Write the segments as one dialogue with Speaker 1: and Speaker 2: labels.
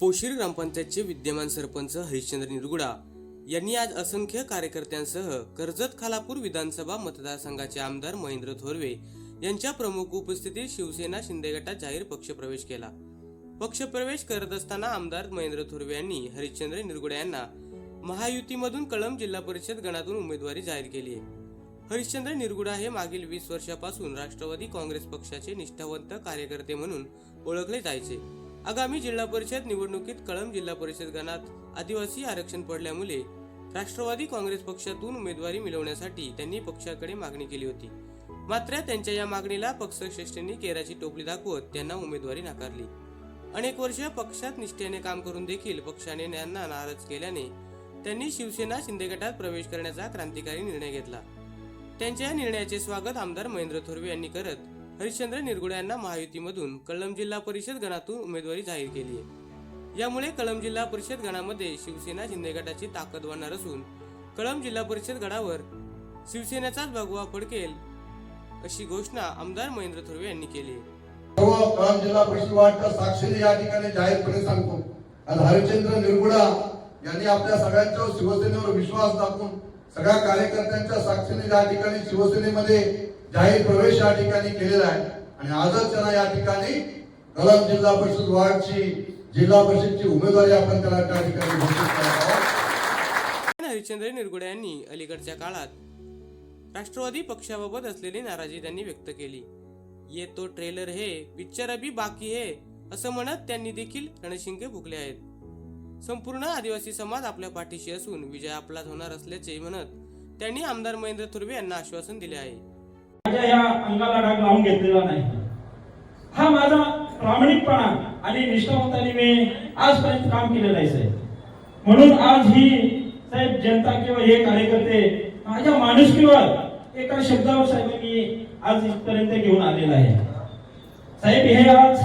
Speaker 1: पोशीर ग्रामपंचायतचे विद्यमान सरपंच हरिश्चंद्र निरगुडा यांनी आज असंख्य कार्यकर्त्यांसह कर्जत खालापूर विधानसभा मतदारसंघाचे आमदार महेंद्र थोरवे यांच्या प्रमुख उपस्थितीत शिवसेना शिंदे गटात जाहीर पक्षप्रवेश केला. पक्षप्रवेश करत असताना आमदार महेंद्र थोरवे यांनी हरिश्चंद्र निरगुडे यांना महायुतीमधून कळंब जिल्हा परिषद गणातून उमेदवारी जाहीर केली आहे. हरिश्चंद्र निरगुडा हे मागील वीस वर्षापासून राष्ट्रवादी काँग्रेस पक्षाचे निष्ठावंत कार्यकर्ते म्हणून ओळखले जायचे. आगामी जिल्हा परिषद निवडणुकीत कळंब जिल्हा परिषद गणात आदिवासी आरक्षण पडल्यामुळे राष्ट्रवादी काँग्रेस पक्षातून उमेदवारी मिळवण्यासाठी त्यांनी पक्षाकडे मागणी केली होती. मात्र त्यांच्या या मागणीला पक्षश्रेष्ठींनी केराची टोपली दाखवत त्यांना उमेदवारी नाकारली. अनेक वर्ष पक्षात निष्ठेने काम करून देखील पक्षाने त्यांना नाराज केल्याने त्यांनी शिवसेना शिंदे गटात प्रवेश करण्याचा क्रांतिकारी निर्णय घेतला. त्यांच्या या निर्णयाचे स्वागत आमदार महेंद्र थोरवे यांनी करत हरिश्चंद्र निरगुडे यांना महायुतीमधून कळंब जिल्हा परिषद गणातून उमेदवारी जाहीर केली आहे. यामुळे कळंब जिल्हा परिषद गणामध्ये शिवसेना शिंदे गटाची ताकद वाढणार असून कळंब जिल्हा परिषद गणावर शिवसेनेचाच भगवा फडकेल अशी घोषणा आमदार महेंद्र थोरवे यांनी केली आहे.
Speaker 2: हो, सर्व जिल्हा परिषद वार्डच्या साक्षीने या ठिकाणी जाहीरपणे सांगतो. आणि हरिश्चंद्र निरगुडा यांनी आपल्या सगळ्यांच्या शिवसेनेवर विश्वास दाखवून सगळ्या कार्यकर्त्यांच्या साक्षीने या ठिकाणी शिवसेनेमध्ये जाहीर प्रवेश या ठिकाणी केलेला आहे आणि आजच त्यांना या ठिकाणी कलम जिल्हा परिषद वार्डची जिल्हा परिषदची उमेदवारी आपण त्याला त्या ठिकाणी घोषित
Speaker 1: हरिश्चंद्र निरगुडे यांनी अलीकडच्या काळात राष्ट्रवादी पक्षाबाबत असलेली नाराजी त्यांनी व्यक्त केली. ये तो ट्रेलर हे पिक्चर अभी बाकी हे असं म्हणत त्यांनी देखील रणशिंगे फुकले आहेत. संपूर्ण आदिवासी समाज आपल्या पाठीशी असून विजय आपलाच होणार असल्याचे म्हणत त्यांनी आमदार महेंद्र थुर्वे यांना आश्वासन दिले आहे.
Speaker 3: माझ्या या अंगाला डाग लावून घेतलेला नाही. हा माझा प्रामाणिकपणा आणि निष्ठावंताने मी आजपर्यंत काम केलेलं आहे साहेब. म्हणून आज ही साहेब जनता किंवा हे कार्यकर्ते माझ्या माणुसकीवर एका शब्दावर साहेबांनी आज इथपर्यंत घेऊन आलेला आहे. साहेब हे आज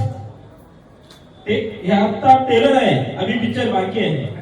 Speaker 3: ते हे आता टेलर आहे. अभी पिक्चर बाकी आहे.